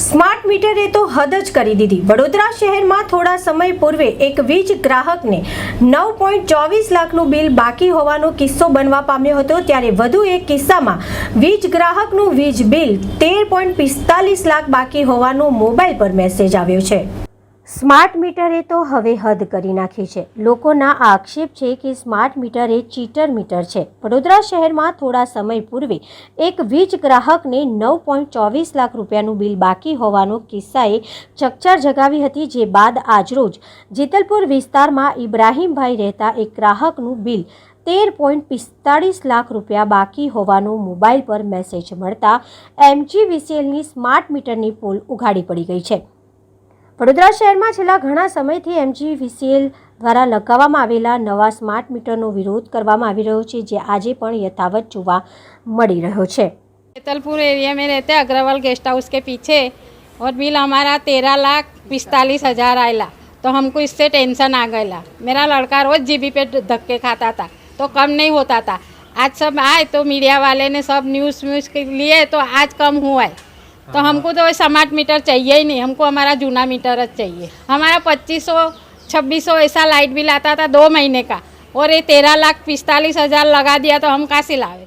Smart મીટરે તો હદ જ કરી દીધી. વડોદરા શહેરમાં થોડા સમય પૂર્વે એક વીજ ગ્રાહકને નવ પોઈન્ટ ચોવીસ લાખનું બિલ બાકી હોવાનો કિસ્સો બનવા પામ્યો હતો, ત્યારે વધુ એક કિસ્સામાં વીજ ગ્રાહકનું વીજ બિલ તેર પોઈન્ટ પિસ્તાલીસ લાખ બાકી હોવાનો મોબાઈલ પર મેસેજ આવ્યો છે. સ્માર્ટ મીટરે તો હવે હદ કરી નાખી છે. લોકોના આક્ષેપ છે કે સ્માર્ટ મીટર એ ચીટર મીટર છે. વડોદરા શહેરમાં થોડા સમય પૂર્વે એક વીજ ગ્રાહકને નવ પોઈન્ટ ચોવીસ લાખ રૂપિયાનું બિલ બાકી હોવાનો કિસ્સાએ ચકચાર જગાવી હતી જે બાદ આજરોજ જેતલપુર વિસ્તારમાં ઇબ્રાહીમભાઈ રહેતા એક ગ્રાહકનું બિલ તેર પોઈન્ટ પિસ્તાળીસ લાખ રૂપિયા બાકી હોવાનો મોબાઈલ પર મેસેજ મળતા એમજી વિસેલની સ્માર્ટ મીટરની પોલ ઉઘાડી પડી ગઈ છે. વડોદરા શહેરમાં છેલ્લા ઘણા સમયથી એમજી વીસીએલ દ્વારા લગાવવામાં આવેલા નવા સ્માર્ટ મીટરનો વિરોધ કરવામાં આવી રહ્યો છે જે આજે પણ યથાવત જોવા મળી રહ્યો છે जैतलपुर एरिया में रहते हैं अग्रवाल गेस्ट हाउस के पीछे और बिल हमारा तेरह लाख पिस्तालीस हज़ार आयला तो हमको इससे टेंशन आ गया मेरा लड़का रोज़ जीबी पे धक्के खाता था तो कम नहीं होता था आज सब आए तो मीडिया वाले ने सब न्यूज़ व्यूज़ के लिए तो आज कम हुआ है तो हमको तो स्मार्ट मीटर चाहिए ही नहीं, हमको हमारा जूना मीटर चाहिए। हमारा पच्चीस सौ छब्बीस सौ ऐसा लाइट बिल आता था दो महीने का, और ये तेरह लाख पिस्तालीस हज़ार लगा दिया तो हम कहाँ से लावे?